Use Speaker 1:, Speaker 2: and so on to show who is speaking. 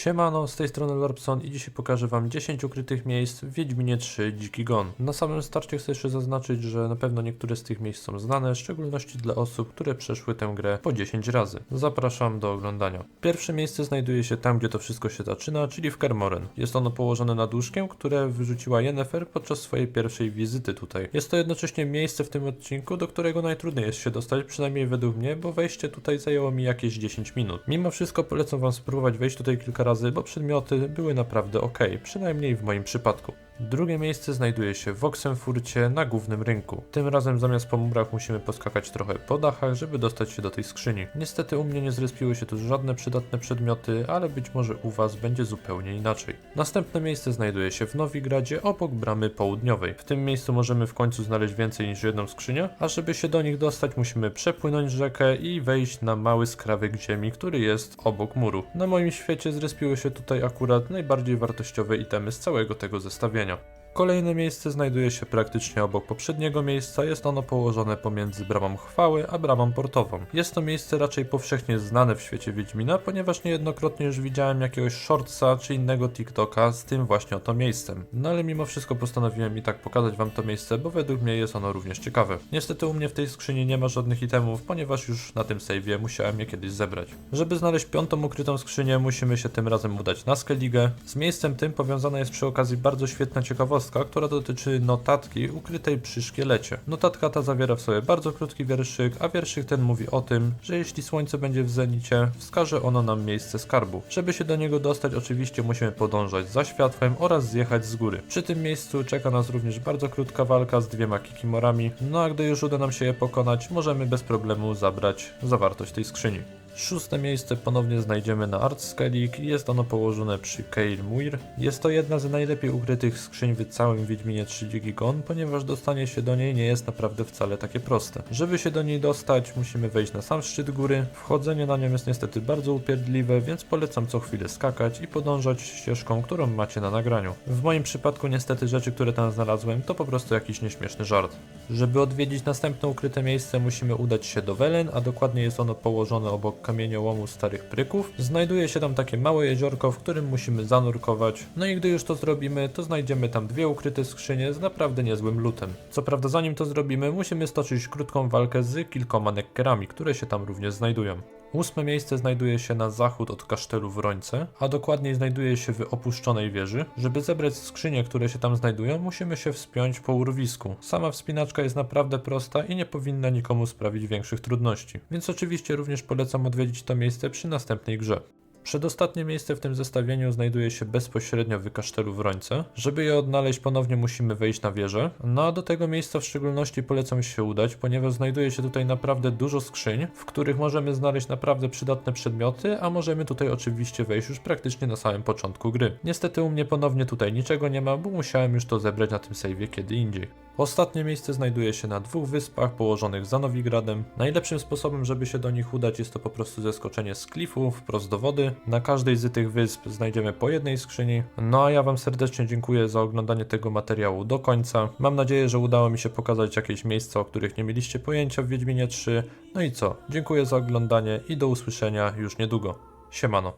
Speaker 1: Siemano, z tej strony Lorpson i dzisiaj pokażę wam 10 ukrytych miejsc w Wiedźminie 3 Dziki Gon. Na samym starcie chcę jeszcze zaznaczyć, że na pewno niektóre z tych miejsc są znane, w szczególności dla osób, które przeszły tę grę po 10 razy. Zapraszam do oglądania. Pierwsze miejsce znajduje się tam, gdzie to wszystko się zaczyna, czyli w Kermoren. Jest ono położone nad łóżkiem, które wyrzuciła Yennefer podczas swojej pierwszej wizyty tutaj. Jest to jednocześnie miejsce w tym odcinku, do którego najtrudniej jest się dostać, przynajmniej według mnie, bo wejście tutaj zajęło mi jakieś 10 minut. Mimo wszystko polecam wam spróbować wejść tutaj kilka razy, bo przedmioty były naprawdę ok, przynajmniej w moim przypadku. Drugie miejsce znajduje się w Oxenfurcie na głównym rynku. Tym razem zamiast po murach musimy poskakać trochę po dachach, żeby dostać się do tej skrzyni. Niestety u mnie nie zrespiły się tu żadne przydatne przedmioty, ale być może u was będzie zupełnie inaczej. Następne miejsce znajduje się w Nowigradzie obok bramy południowej. W tym miejscu możemy w końcu znaleźć więcej niż jedną skrzynię, a żeby się do nich dostać musimy przepłynąć rzekę i wejść na mały skrawek ziemi, który jest obok muru. Na moim świecie zrespiły się tutaj akurat najbardziej wartościowe itemy z całego tego zestawienia. know. Kolejne miejsce znajduje się praktycznie obok poprzedniego miejsca, jest ono położone pomiędzy bramą chwały a bramą portową. Jest to miejsce raczej powszechnie znane w świecie Wiedźmina, ponieważ niejednokrotnie już widziałem jakiegoś shortsa czy innego TikToka z tym właśnie oto miejscem. No ale mimo wszystko postanowiłem i tak pokazać wam to miejsce, bo według mnie jest ono również ciekawe. Niestety u mnie w tej skrzyni nie ma żadnych itemów, ponieważ już na tym save'ie musiałem je kiedyś zebrać. Żeby znaleźć piątą ukrytą skrzynię, musimy się tym razem udać na Skellige. Z miejscem tym powiązana jest przy okazji bardzo świetna ciekawostka, która dotyczy notatki ukrytej przy szkielecie. Notatka ta zawiera w sobie bardzo krótki wierszyk, a wierszyk ten mówi o tym, że jeśli słońce będzie w zenicie, wskaże ono nam miejsce skarbu. Żeby się do niego dostać, oczywiście musimy podążać za światłem oraz zjechać z góry. Przy tym miejscu czeka nas również bardzo krótka walka z dwiema kikimorami, no a gdy już uda nam się je pokonać, możemy bez problemu zabrać zawartość tej skrzyni. Szóste miejsce ponownie znajdziemy na Art Skellig i jest ono położone przy Kael Muir. Jest to jedna z najlepiej ukrytych skrzyń w całym Wiedźminie 3 Dziki Gon, ponieważ dostanie się do niej nie jest naprawdę wcale takie proste. Żeby się do niej dostać, musimy wejść na sam szczyt góry. Wchodzenie na nią jest niestety bardzo upierdliwe, więc polecam co chwilę skakać i podążać ścieżką, którą macie na nagraniu. W moim przypadku niestety rzeczy, które tam znalazłem, to po prostu jakiś nieśmieszny żart. Żeby odwiedzić następne ukryte miejsce, musimy udać się do Welen, a dokładnie jest ono położone obok kamieniołomu starych pryków. Znajduje się tam takie małe jeziorko, w którym musimy zanurkować. No i gdy już to zrobimy, to znajdziemy tam dwie ukryte skrzynie z naprawdę niezłym lutem. Co prawda zanim to zrobimy, musimy stoczyć krótką walkę z kilkoma nekkerami, które się tam również znajdują. Ósme miejsce znajduje się na zachód od kasztelu w Rońce, a dokładniej znajduje się w opuszczonej wieży. Żeby zebrać skrzynie, które się tam znajdują, musimy się wspiąć po urwisku. Sama wspinaczka jest naprawdę prosta i nie powinna nikomu sprawić większych trudności. Więc oczywiście również polecam odwiedzić to miejsce przy następnej grze. Przedostatnie miejsce w tym zestawieniu znajduje się bezpośrednio w kasztelu. Żeby je odnaleźć ponownie musimy wejść na wieżę, no a do tego miejsca w szczególności polecam się udać, ponieważ znajduje się tutaj naprawdę dużo skrzyń, w których możemy znaleźć naprawdę przydatne przedmioty, a możemy tutaj oczywiście wejść już praktycznie na samym początku gry. Niestety u mnie ponownie tutaj niczego nie ma, bo musiałem już to zebrać na tym save'ie kiedy indziej. Ostatnie miejsce znajduje się na dwóch wyspach położonych za Nowigradem. Najlepszym sposobem, żeby się do nich udać jest to po prostu zeskoczenie z klifu wprost do wody. Na każdej z tych wysp znajdziemy po jednej skrzyni. No a ja wam serdecznie dziękuję za oglądanie tego materiału do końca. Mam nadzieję, że udało mi się pokazać jakieś miejsca, o których nie mieliście pojęcia w Wiedźminie 3. No i co? Dziękuję za oglądanie i do usłyszenia już niedługo. Siemano.